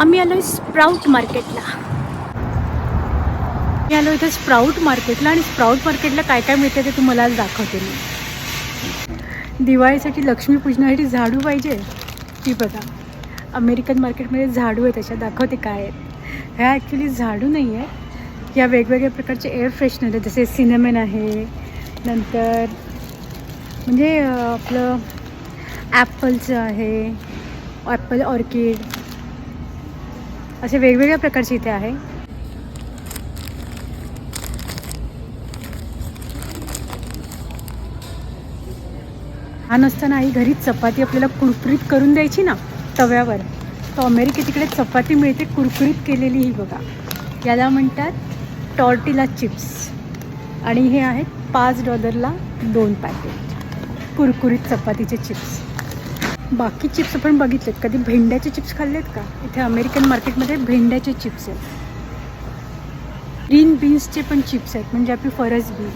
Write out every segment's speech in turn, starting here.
आम्ही आलो स्प्राऊट मार्केटला. मी आलो इथे स्प्राऊट मार्केटला आणि स्प्राऊट मार्केटला काय काय मिळते ते तुम्हाला आज दाखवते मी. दिवाळीसाठी लक्ष्मीपूजनासाठी झाडू पाहिजे. ती बघा. अमेरिकन मार्केटमध्ये झाडू आहे त्याच्या दाखवते काय आहेत ह्या ॲक्च्युली झाडू नाही आहे. या वेगवेगळ्या प्रकारचे एअर फ्रेशनर आहेत जसे सिनेमन आहे नंतर म्हणजे आपलं ॲपलचं आहे ॲपल ऑर्किड असे वेगवेगळ्या प्रकारचे इथे आहे. लहान असताना आई घरीच चपाती आपल्याला कुरकुरीत करून द्यायची ना तव्यावर. तर अमेरिकेत तिकडे चपाती मिळते कुरकुरीत केलेली ही बघा. याला म्हणतात टॉर्टिला चिप्स. आणि हे आहेत पाच डॉलरला दोन पॅकेट कुरकुरीत चपातीचे चिप्स. बाकी चिप्स आपण बघितलेत. कधी भेंड्याचे चिप्स खाल्लेत का? इथे अमेरिकन मार्केटमध्ये भेंड्याचे चिप्स आहेत. ग्रीन बीन्सचे पण चिप्स आहेत म्हणजे आपली फरस बीन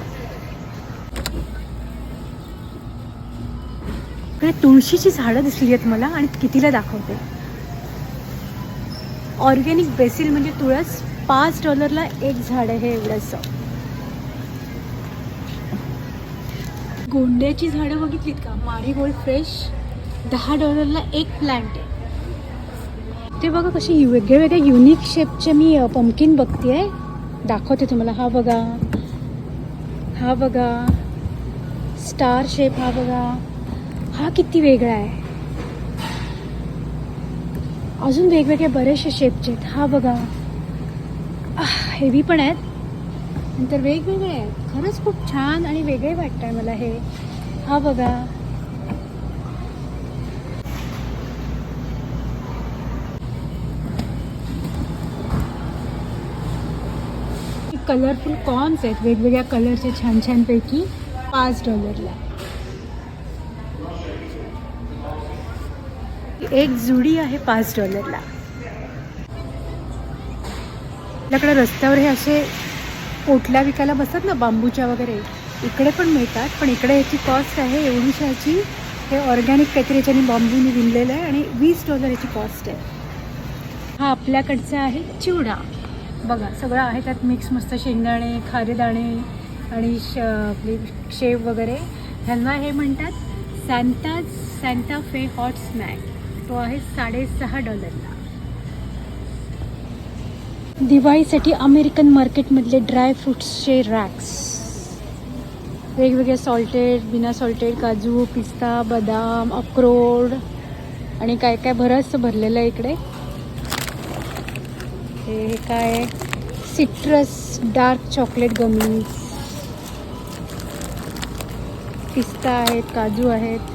इकडे तुळशीची झाडं दिसली आहेत मला आणि कितीला दाखवते. ऑर्गॅनिक बेसिल म्हणजे तुळस पाच डॉलरला एक झाड आहे हे एवढंसं. गोंड्याची झाडं बघितलीत का? मारीगोल्ड फ्रेश दहा डॉलरला एक प्लांट आहे. ते बघा कसे वेगळे वेगळ्या युनिक शेपचे मी पमकिन बघते दाखवते तुम्हाला. हा बघा. हा बघा. स्टार शेप हा बघा. हा किती वेगळा आहे. अजून वेगवेगळे बरेचसे शेपचे आहेत. हा बघा. हेवी पण आहेत. नंतर वेगवेगळे आहेत. खरंच खूप छान आणि वेगळे वाटत आहे मला हे. हा बघा. कलरफुल कॉर्न्स आहेत. वेगवेगळ्या कलरचे छान छानपैकी पाच डॉलरला एक जुडी आहे पाच डॉलरला आपल्याकडे रस्त्यावर हे असे पोटल्या विकायला बसतात ना बांबूच्या वगैरे. इकडे पण मिळतात पण इकडे याची कॉस्ट आहे एवढीशी ह्याची हे ऑर्गॅनिक काहीतरी याच्याने बांबूने विणलेलं आहे आणि वीस डॉलर याची कॉस्ट आहे. हा आपल्याकडचा आहे चिवडा. बघा सगळं आहे त्यात मिक्स मस्त शेंगदाणे खारेदाणे आणि श आपली शेव वगैरे. ह्यांना हे म्हणतात Santa Santa Fe hot snack तो आहे साडेसहा डॉलरला. दिवाळीसाठी अमेरिकन मार्केटमधले ड्रायफ्रुट्सचे रॅक्स वेगवेगळे सॉल्टेड बिना सॉल्टेड काजू पिस्ता बदाम अक्रोड आणि काय काय बरंचसं भरलेलं आहे इकडे. हे काय सिट्रस डार्क चॉकलेट गमी पिस्ता आहेत काजू आहेत.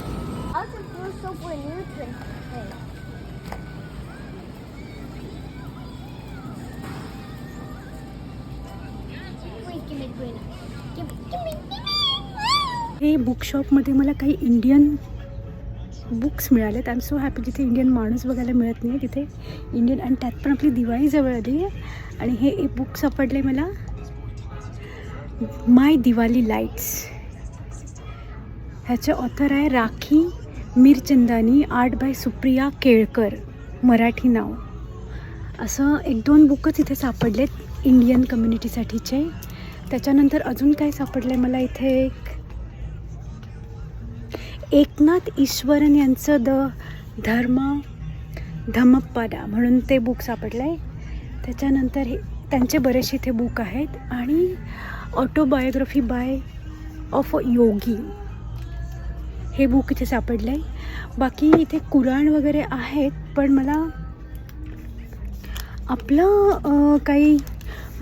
हे बुकशॉपमध्ये मला काही इंडियन बुक्स मिळालेत. आय एम सो हॅपी जिथे इंडियन माणूस बघायला मिळत नाही तिथे इंडियन आणि त्यात पण आपली दिवाळी जवळ आली आहे. आणि हे एक बुक सापडले मला. माय दिवाळी लाईट्स ह्याचे ऑथर आहे राखी मीरचंदानी आर्ट बाय सुप्रिया केळकर. मराठी नाव. असं एक दोन बुकच इथे सापडलेत इंडियन कम्युनिटीसाठीचे त्याच्यानंतर अजून काय सापडलं आहे मला इथे? एक एकनाथ ईश्वरन यांचं द धर्म धम्मपाडा म्हणून ते बुक सापडलं आहे त्याच्यानंतर हे त्यांचे बरेचसे इथे बुक आहेत. आणि autobiography by of a yogi हे बुक इथे सापडलं आहे बाकी इथे कुराण वगैरे आहेत पण मला आपलं काही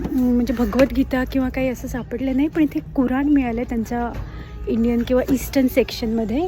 म्हणजे भगवद्गीता किंवा काही असं सापडलं नाही पण इथे कुराण मिळालं आहे त्यांचा इंडियन किंवा ईस्टर्न सेक्शनमध्ये